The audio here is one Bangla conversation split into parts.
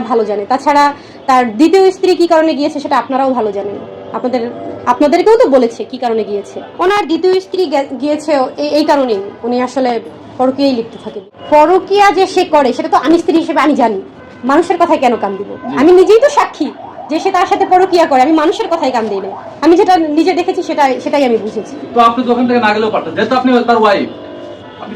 ভালো জানে। তাছাড়া তার দ্বিতীয় স্ত্রী কি কারণে গিয়েছে সেটা আপনারাও ভালো জানেন। আপনাদের আপনাদেরকেও তো বলেছে কি কারণে গিয়েছে। ওনার দ্বিতীয় স্ত্রী গিয়েছে এই- কারণেই। উনি আসলে পরকীয়াই লিপ্ত থাকে। পরকীয়া যে সে করে সেটা তো আমি স্ত্রী হিসেবে আমি জানি। মানুষের কথায় কেন কান দিব? আমি নিজেই তো সাক্ষী যে সে তার সাথে পরকীয়া করে। আমি মানুষের কথায় কান দিই না আমি যেটা নিজে দেখেছি সেটাই সেটাই আমি বুঝেছি। তো আপনি ওখান থেকে না গেলেও পারতেন। যেহেতু আপনি তার ওয়াইফ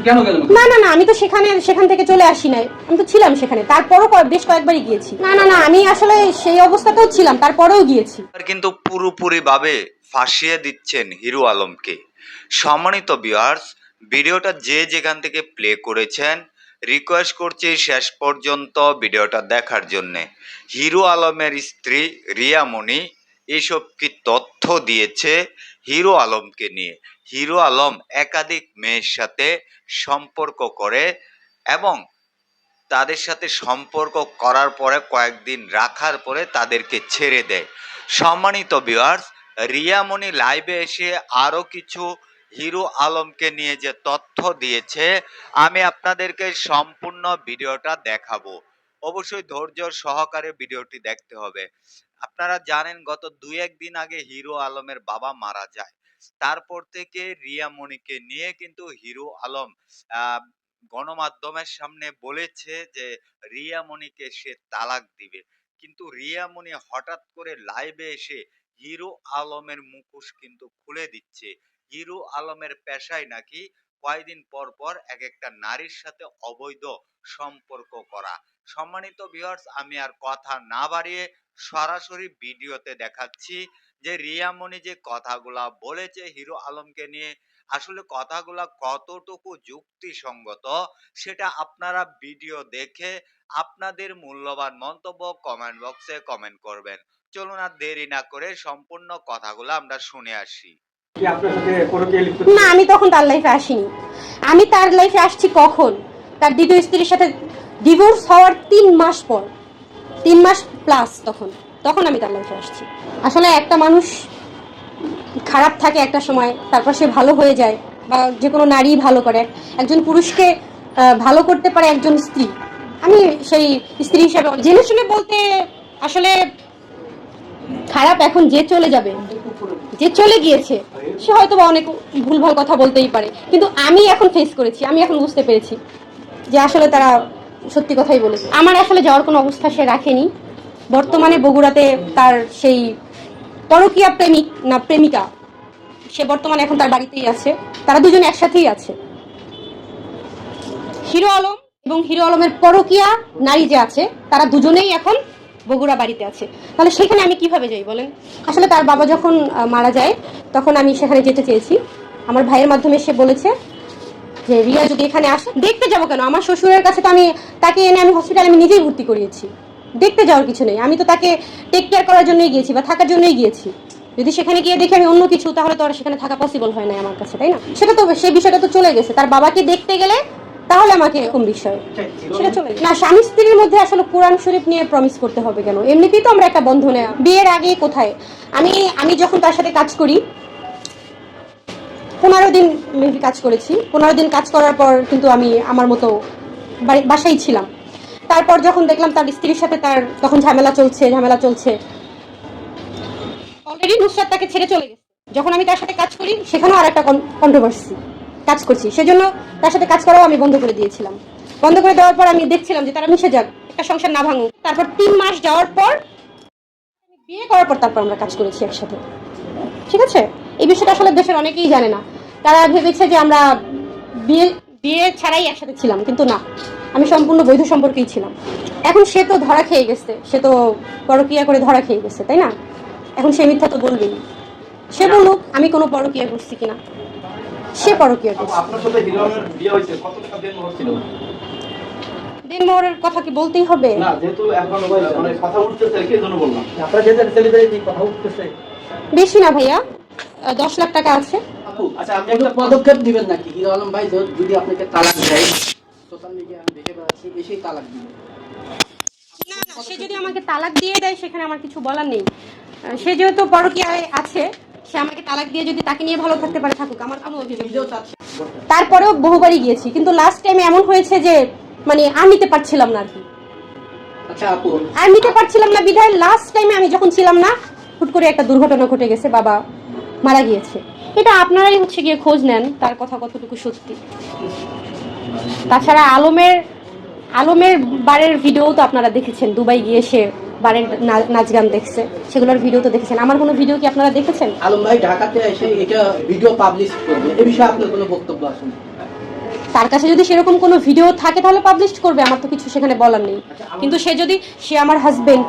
কেন গেলেন না না না আমি তো সেখানে সেখান থেকে চলে আসি নাই। আমি তো ছিলাম সেখানে। তারপরও কয়েক- বেশ কয়েকবারই গিয়েছি। না না না আমি আসলে সেই অবস্থাতেও ছিলাম তারপরেও গিয়েছি। আর কিন্তু পুরোপুরিভাবে ফাঁসিয়ে দিচ্ছেন হিরো আলমকে। সম্মানিত ভিউয়ার্স ভিডিওটা যে যেখান থেকে প্লে করেছেন রিকোয়েস্ট করছি শেষ পর্যন্ত ভিডিওটা দেখার জন্যে। হিরো আলমের স্ত্রী রিয়ামণি এইসব কি তথ্য? দিয়েছে হিরো আলমকে নিয়ে। হিরো আলম একাধিক মেয়ের সাথে সম্পর্ক করে এবং তাদের সাথে সম্পর্ক করার পরে কয়েকদিন রাখার পরে তাদেরকে ছেড়ে দেয়। সম্মানিত ভিউয়ার্স রিয়ামণি লাইভে এসে আরও কিছু হিরো আলমকে নিয়ে যে তথ্য দিয়েছে, আমি আপনাদেরকে সম্পূর্ণ ভিডিওটা দেখাবো। অবশ্যই ধৈর্য সহকারে ভিডিওটি দেখতে হবে। আপনারা জানেন গত দুই একদিন আগে হিরো আলমের বাবা মারা যায়। তারপর থেকে রিয়ামণিকে নিয়ে কিন্তু হিরো আলম গণমাধ্যমের সামনে বলেছে যে রিয়ামণিকে সে তালাক দিবে। কিন্তু রিয়ামণি হঠাৎ করে লাইভে এসে হিরো আলমের মুখোশ কিন্তু খুলে দিচ্ছে। হিরো আলমের পেশায় নাকি কয়দিন পর পর এক একটা নারীর সাথে অবৈধ সম্পর্ক করা। সম্মানিত ভিউয়ার্স আমি আর কথা না বাড়িয়ে সরাসরি ভিডিওতে দেখাচ্ছি যে রিয়ামণি যে কথাগুলা বলেছে হিরো আলমকে নিয়ে আসলে কথাগুলা কতটুকু যুক্তিসঙ্গত সেটা আপনারা ভিডিও দেখে আপনাদের মূল্যবান মন্তব্য কমেন্ট বক্সে কমেন্ট করবেন। চলুন আর দেরি না করে সম্পূর্ণ কথাগুলো আমরা শুনে আসি। না আমি তখন তার লাইফে আসিনি। আমি তার লাইফে আসছি কখন? তার দ্বিতীয় স্ত্রীর সাথে ডিভোর্স হওয়ার তিন মাস পর, তিন মাস প্লাস তখন তখন আমি তার লাইফে আসছি। আসলে একটা মানুষ খারাপ থাকে একটা সময়, তারপর সে ভালো হয়ে যায় বা যে কোনো নারী ভালো করে। একজন পুরুষকে ভালো করতে পারে একজন স্ত্রী। আমি সেই স্ত্রী হিসাবে, জেনে শুনে বলতে আসলে খারাপ এখন যে চলে যাবে, যে চলে গিয়েছে, সে হয়তো বা অনেক ভুলভাল কথা বলতেই পারে। কিন্তু আমি এখন ফেস করেছি, আমি এখন বুঝতে পেরেছি যে আসলে তারা সত্যি কথাই বলেছে আমার আসলে যাওয়ার কোনো অবস্থা সে রাখেনি। বর্তমানে বগুড়াতে তার সেই পরকীয়া প্রেমিক না প্রেমিকা, সে বর্তমানে এখন তার বাড়িতেই আছে। তারা দুজন একসাথেই আছে। হিরো আলম এবং হিরো আলমের পরকীয়া নারী যে আছে, তারা দুজনেই এখন বগুড়া বাড়িতে আছে। তাহলে সেখানে আমি কীভাবে যাই বলেন? আসলে তার বাবা যখন মারা যায়, তখন আমি সেখানে যেতে চেয়েছি। আমার ভাইয়ের মাধ্যমে সে বলেছে যে রিয়া যদি এখানে আসে, দেখতে যাব কেন? আমার শ্বশুরের কাছে তো আমি তাকে এনে আমি হসপিটালে আমি নিজেই ভর্তি করিয়েছি। দেখতে যাওয়ার কিছু নেই। আমি তো তাকে টেক কেয়ার করার জন্যই গিয়েছি বা থাকার জন্যই গিয়েছি। যদি সেখানে গিয়ে দেখি আমি অন্য কিছু, তাহলে তো আর সেখানে থাকা পসিবল হয় না আমার কাছে, তাই না? সেটা তো সেই বিষয়টা তো চলে গেছে। তার বাবাকে দেখতে গেলে তাহলে আমাকে এরকম বিষয়। সেটা চলে। না, স্বামী স্ত্রীর মধ্যে আসলে কোরআন শরীফ নিয়ে প্রমিস করতে হবে কেন? এমনিতেই তো আমরা একটা বন্ধনে, বিয়ের আগে কোথায়? আমি আমি যখন তার সাথে কাজ করি পনেরো দিন কাজ করেছি। পনেরো দিন কাজ করার পর কিন্তু আমি আমার মতো বাসায় ছিলাম। তারপর যখন দেখলাম তার স্ত্রীর সাথে তার তখন ঝামেলা চলছে ঝামেলা চলছে। অলরেডি নুসরাত তাকে ছেড়ে চলে গেছে। যখন আমি তার সাথে কাজ করি, সেখানেও আর একটা কন্ট্রোভার্সি কাজ করছি। সেজন্য তার সাথে কাজ করাও আমি বন্ধ করে দিয়েছিলাম। বন্ধ করে দেওয়ার পর আমি দেখছিলাম যে তারা মিশে যাক, একটা সংসার না ভাঙুক। তারপর তিন মাস যাওয়ার পর, বিয়ে করার পর তারপর আমরা কাজ করেছি একসাথে। ঠিক আছে? এই বিষয়টা আসলে দেশের অনেকেই জানে না। তারা ভেবেছে যে আমরা বিয়ে বিয়ে ছাড়াই একসাথে ছিলাম কিন্তু না। আমি সম্পূর্ণ বৈধ সম্পর্কেই ছিলাম। এখন সে তো ধরা খেয়ে গেছে। সে তো পরকিয়া করে ধরা খেয়ে গেছে তাই না? এখন সে মিথ্যা তো বলবেই। সে বলুক আমি কোনো পরকিয়া করছি কিনা। সে পরকিয়া করছে। আপনার সাথে হিরো আলমের বিয়ে হয়েছে কত টাকা দেন হচ্ছিল দিন মোহরের কথা কি বলতেই হবে? না যেহেতু এখন মানে কথা উঠতেছে কে জন্য বললাম। আপনার যেহেতু কথা উঠতেছে। বেশি না ভাইয়া। দশ লাখ টাকা আছে। আচ্ছা আপনি একটা একটা পদক্ষেপ দিবেন নাকি? হিরো আলম ভাই যদি- আপনাকে তালাক দেয় সোশ্যাল মিডিয়া আমি দেখে বেড়াচ্ছি এসেই তালাক দিবে। না না সে যদি আমাকে তালাক দিয়ে দেয় সেখানে আমার কিছু বলার নেই। সে যেহেতু পরকীয়ায় আছে সে আমাকে তালাক দিয়ে যদি তাকে নিয়ে ভালো থাকতে পারে থাকুক আমার কোনো অভিযোগ তারপরেও বহুবারই গিয়েছি কিন্তু লাস্ট টাইমে এমন হয়েছে যে মানে আর নিতে পারছিলাম না আর কি। আচ্ছা আপু। আর নিতে পারছিলাম না বিধায় লাস্ট টাইমে আমি যখন ছিলাম না হুট করে একটা দুর্ঘটনা ঘটে গেছে বাবা। মারা গিয়েছে। এটা আপনারাই হচ্ছে গিয়ে খোঁজ নেন তার কথা কতটুকু সত্যি। তাছাড়া আলমের আলমের বারের ভিডিও তো আপনারা দেখেছেন দুবাই গিয়ে সে বারের নাচ গান দেখছে। সেগুলোর ভিডিও তো দেখেছেন। আমার কোনো ভিডিও কি আপনারা দেখেছেন? আলম ভাই ঢাকাতে এসে এটা ভিডিও পাবলিশ করবে। এ বিষয়ে আপনার কোনো বক্তব্য আছে? তার কাছে যদি সেরকম কোনো ভিডিও থাকে তাহলে পাবলিশ করবে। আমার তো কিছু সেখানে বলার নেই। কিন্তু সে যদি সে আমার হাজবেন্ড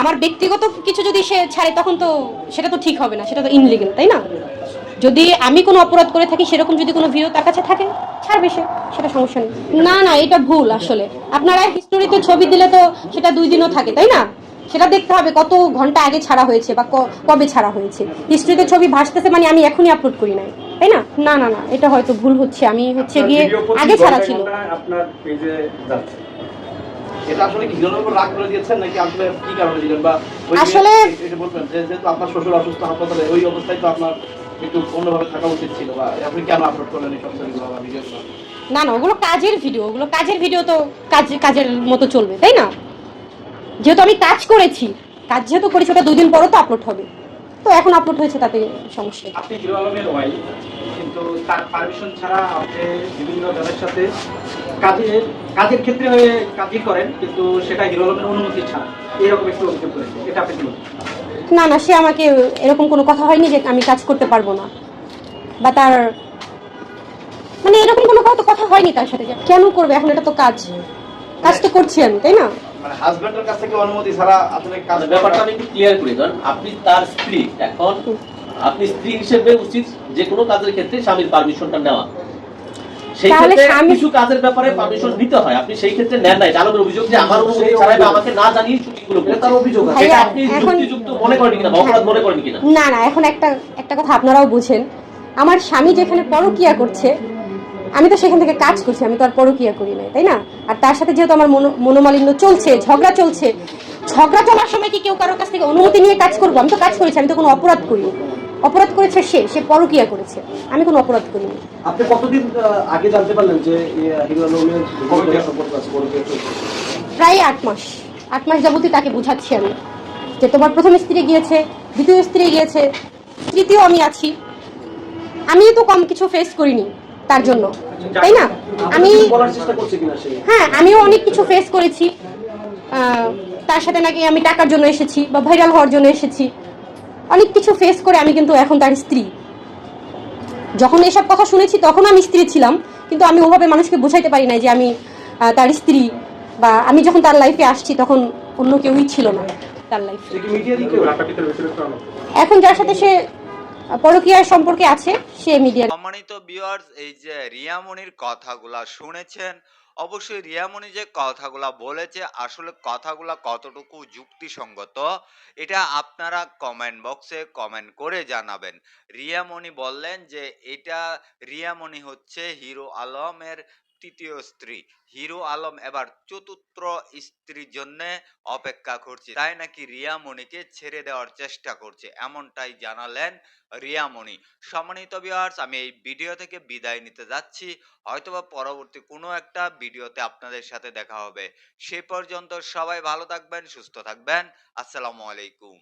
আমার ব্যক্তিগত কিছু যদি সে ছাড়ে তখন তো সেটা তো ঠিক হবে না সেটা তো ইনলিগেল তাই না? যদি আমি কোনো অপরাধ করে থাকি সেরকম যদি কোনো ভিডিও তার কাছে থাকে ছাড়বে সে সেটা সমস্যা নেই। না না এটা ভুল আসলে। আপনারা হিস্টোরিতে ছবি দিলে তো সেটা দুই দিনও থাকে তাই না? সেটা দেখতে হবে কত ঘণ্টা আগে ছাড়া হয়েছে বা কবে ছাড়া হয়েছে। হিস্ট্রিতে ছবি ভাসতেছে মানে আমি এখনই আপলোড করি নাই তাই না? না না না এটা হয়তো ভুল হচ্ছে। আমি হচ্ছে গিয়ে আগে ছাড়া ছিল আপনার পেজে যাচ্ছে। এটা আসলে কি উপর রাগ করে দিয়েছেন নাকি আসলে কি কারণে দিলেন? বা আসলে- এটা বলবেন যে যেহেতু আপনার শ্বশুর অসুস্থ হাসপাতালে ওই অবস্থায় তো আপনার একটু অন্যভাবে থাকা উচিত ছিল। বা আপনি কেন আপলোড করলেন এই সব ছবিগুলো বা ভিডিওগুলো না না ওগুলো কাজের ভিডিও ওগুলো কাজের ভিডিও তো কাজ কাজের মতো চলবে তাই না? যেহেতু আমি কাজ করেছি কাজ যেহেতু করেছি ওটা দুই দিন পরও তো আপলোড হবে। তো এখন আপলোড হয়েছে তাতে সমস্যা। আপনি হিরো আলমের ওয়াইফ কিন্তু তার পারমিশন ছাড়া আপনি বিভিন্ন জনের সাথে কাজের কাজের ক্ষেত্রে হয়ে কাজই করেন কিন্তু সেটা হিরো আলমের অনুমতি ছাড়া। এরকম একটু অভিযোগ করেছে। এটা আপনি কি না না সে আমাকে এরকম কোনো কথা হয়নি যে আমি কাজ করতে পারব না। বা তার মানে এরকম কোনো কথা কথা হয়নি তার সাথে কেন করবে? এখন এটা তো কাজ। কাজ তো করছি আমি তাই না? মানে হাজবেন্ডের কাছ থেকে অনুমতি ছাড়া আসলে কাজ মানে ব্যাপারটা আমি একটু ক্লিয়ার করি। ধরেন আপনি তার স্ত্রী। এখন আপনি স্ত্রী হিসেবে উচিত যে কোনো কাজের ক্ষেত্রে স্বামীর পারমিশনটা নেওয়া। সেই ক্ষেত্রে কিছু কাজের ব্যাপারে পারমিশন নিতে হয়। আপনি সেই ক্ষেত্রে নেন নাই। আলমের অভিযোগ যে আমার অনুমতি ছাড়াই বা আমাকে না জানিয়ে এটা তার অভিযোগ আছে। আপনি যুক্তিযুক্ত মনে করেন কিনা? বা অপরাধ মনে করেন কিনা? না না এখন একটা একটা কথা আপনারাও বুঝেন। আমার স্বামী যেখানে পরকিয়া করছে আমি তো সেখান থেকে কাজ করছি আমি তো আর পরকিয়া করি নাই তাই না? আর তার সাথে যেহেতু আমার মনো- মনোমালিন্য চলছে ঝগড়া চলছে ঝগড়া চলার সময় কি কেউ কারোর কাছ থেকে অনুমতি নিয়ে কাজ করব? আমি তো কাজ করেছি আমি তো কোনো অপরাধ করিনি। অপরাধ করেছে সে সে পরকিয়া করেছে। আমি কোনো অপরাধ করিনি। আপনি কতদিন আগে জানতে পারলেন যে প্রায় আট মাস। আট মাস যাবতীয় তাকে বুঝাচ্ছি আমি যে তোমার প্রথম স্ত্রী গিয়েছে দ্বিতীয় স্ত্রী গিয়েছে তৃতীয় আমি আছি। আমি তো কম কিছু ফেস করিনি তার জন্য তাই না? আমি বলার চেষ্টা করছে কিনা সে? হ্যাঁ আমিও অনেক কিছু ফেস করেছি। তার সাথে নাকি আমি টাকার জন্য এসেছি বা ভাইরাল হওয়ার জন্য এসেছি। অনেক কিছু ফেস করে আমি কিন্তু এখন তার স্ত্রী। যখন এসব কথা শুনেছি তখন আমি স্ত্রী ছিলাম কিন্তু আমি ওভাবে মানুষকে বোঝাইতে পারি না যে আমি তার স্ত্রী বা আমি যখন তার লাইফে আসছি তখন অন্য কেউই ছিল না তার লাইফে। এখন যার সাথে সে পরকীয়ার সম্পর্কে আছে সে মিডিয়া সম্মানিত ভিউয়ার্স এই যে রিয়ামণির কথাগুলা শুনেছেন অবশ্যই রিয়ামণি যে কথাগুলা বলেছে, আসলে কথাগুলা কতটুকু যুক্তিসঙ্গত, এটা আপনারা কমেন্ট বক্সে কমেন্ট করে জানাবেন। রিয়ামণি বললেন যে, এটা রিয়ামণি হচ্ছে হিরো আলমের তৃতীয় স্ত্রী। হিরো আলম এবার চতুর্থ স্ত্রীর জন্য অপেক্ষা করছে। তাই নাকি রিয়ামণিকে ছেড়ে দেওয়ার চেষ্টা করছে, এমনটাই জানালেন রিয়ামণি সম্মানিত ভিউয়ার্স আমি এই ভিডিও থেকে বিদায় নিতে যাচ্ছি। হয়তোবা পরবর্তী কোনো একটা ভিডিওতে আপনাদের সাথে দেখা হবে। সে পর্যন্ত সবাই ভালো থাকবেন, সুস্থ থাকবেন। আসসালামু আলাইকুম।